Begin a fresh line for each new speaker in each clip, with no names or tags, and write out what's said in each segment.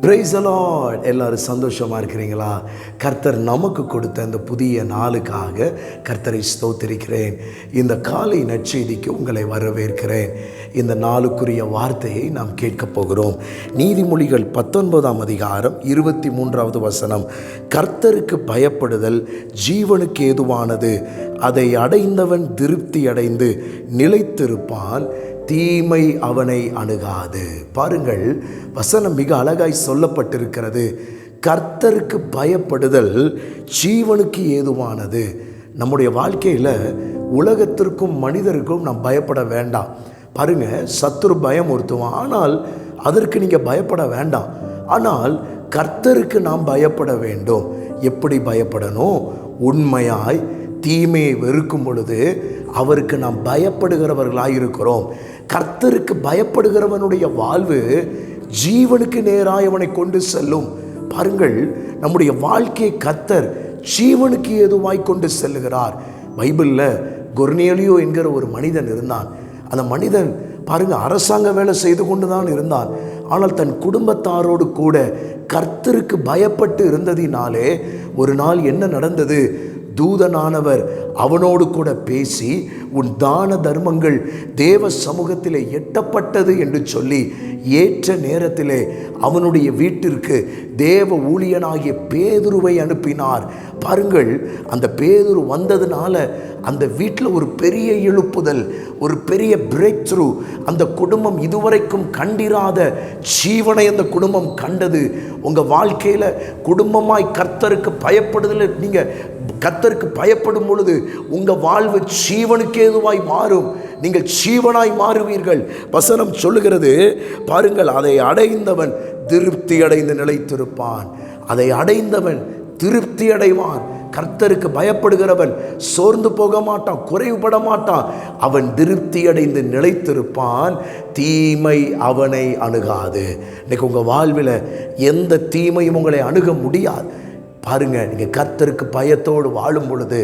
Price allot சந்தோஷமாக இருக்கிறீங்களா? கர்த்தர் நமக்கு கொடுத்த இந்த புதிய நாளுக்காக கர்த்தரை ஸ்தோத்திருக்கிறேன். இந்த காலை நற்செய்திக்கு உங்களை வரவேற்கிறேன். இந்த நாளுக்குரிய வார்த்தையை நாம் கேட்கப் போகிறோம். நீதிமொழிகள் பத்தொன்பதாம் அதிகாரம் இருபத்தி மூன்றாவது வசனம். கர்த்தருக்கு பயப்படுதல் ஜீவனுக்கு ஏதுவானது. அதை அடைந்தவன் திருப்தி அடைந்து நிலைத்திருப்பான். தீமை அவனை அணுகாது. பாருங்கள் வசனம் மிக அழகாய் சொல்லப்பட்டிருக்கிறது. கர்த்தருக்கு பயப்படுதல் ஜீவனுக்கு ஏதுவானது. நம்முடைய வாழ்க்கையில் உலகத்திற்கும் மனிதருக்கும் நாம் பயப்பட வேண்டாம். பாருங்க சத்துரு பயம் ஒருத்துவான். ஆனால் அதற்கு நீங்கள் பயப்பட வேண்டாம். ஆனால் கர்த்தருக்கு நாம் பயப்பட வேண்டும். எப்படி பயப்படணும்? உண்மையாய் தீமையை வெறுக்கும் பொழுது அவருக்கு நாம் பயப்படுகிறவர்களாக இருக்கிறோம் கர்த்தருக்கு பயப்படுகிறவனுடைய வாழ்வு ஜீவனுக்கு நேராய் அவனை கொண்டு செல்லும். பாருங்கள் நம்முடைய வாழ்க்கையை கர்த்தர் ஜீவனுக்கு ஏதுவாய் கொண்டு செல்லுகிறார். பைபிளில் கொர்னியலியோ என்கிற ஒரு மனிதன் இருந்தான். அந்த மனிதன் பாருங்க அரசாங்க வேலை செய்து கொண்டு தான் இருந்தான். ஆனால் தன் குடும்பத்தாரோடு கூட கர்த்தருக்கு பயப்பட்டு இருந்ததினாலே ஒரு நாள் என்ன நடந்தது? தூதனானவர் அவனோடு கூட பேசி உன் தான தர்மங்கள் தேவ சமூகத்திலே எட்டப்பட்டது என்று சொல்லி ஏற்ற நேரத்திலே அவனுடைய வீட்டிற்கு தேவ ஊழியனாகிய பேதுருவை அனுப்பினார். பாருங்கள் அந்த பேதுரு வந்ததுனால அந்த வீட்டில் ஒரு பெரிய எழுப்புதல் ஒரு பெரிய பிரேக் த்ரூ அந்த குடும்பம் இதுவரைக்கும் கண்டிராத ஜீவனை அந்த குடும்பம் கண்டது. உங்கள் வாழ்க்கையில் குடும்பமாய் கர்த்தருக்கு பயப்படுதல் நீங்கள் கர்த்தருக்கு பயப்படும் பொழுது உங்கள் வாழ்வு ஜீவனுக்கு ஏதுவாய் மாறும். நீங்கள் ஜீவனாய் மாறுவீர்கள். வசனம் சொல்லுகிறது பாருங்கள் அதை அடைந்தவன் திருப்தி அடைந்து நிலைத்திருப்பான். அதை அடைந்தவன் திருப்தி அடைவான் கர்த்தருக்கு பயப்படுகிறவன் சோர்ந்து போக மாட்டான் குறைவுபட மாட்டான் அவன் திருப்தி அடைந்து நிலைத்திருப்பான். தீமை அவனை அணுகாது. இன்னைக்கு உங்கள் வாழ்வில் எந்த தீமையும் உங்களை அணுக முடியாது. பாருங்கள் நீங்கள் கர்த்தருக்கு பயத்தோடு வாழும் பொழுது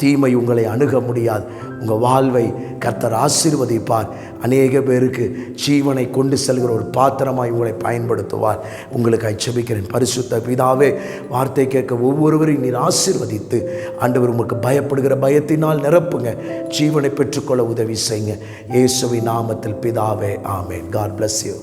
தீமை உங்களை அணுக முடியாது. உங்கள் வாழ்வை கர்த்தர் ஆசீர்வதிப்பார். அநேக பேருக்கு ஜீவனை கொண்டு செல்கிற ஒரு பாத்திரமாய் உங்களை பயன்படுத்துவார். உங்களுக்கு அச்சபிக்கிறேன் பரிசுத்த பிதாவே வார்த்தை கேட்க ஒவ்வொருவரையும் நீர் ஆசீர்வதித்து ஆண்டவர் உங்களுக்கு பயப்படுகிற பயத்தினால் நிரப்புங்க. ஜீவனை பெற்றுக்கொள்ள உதவி செய்யுங்க. இயேசுவின் நாமத்தில் பிதாவே ஆமேன். God bless you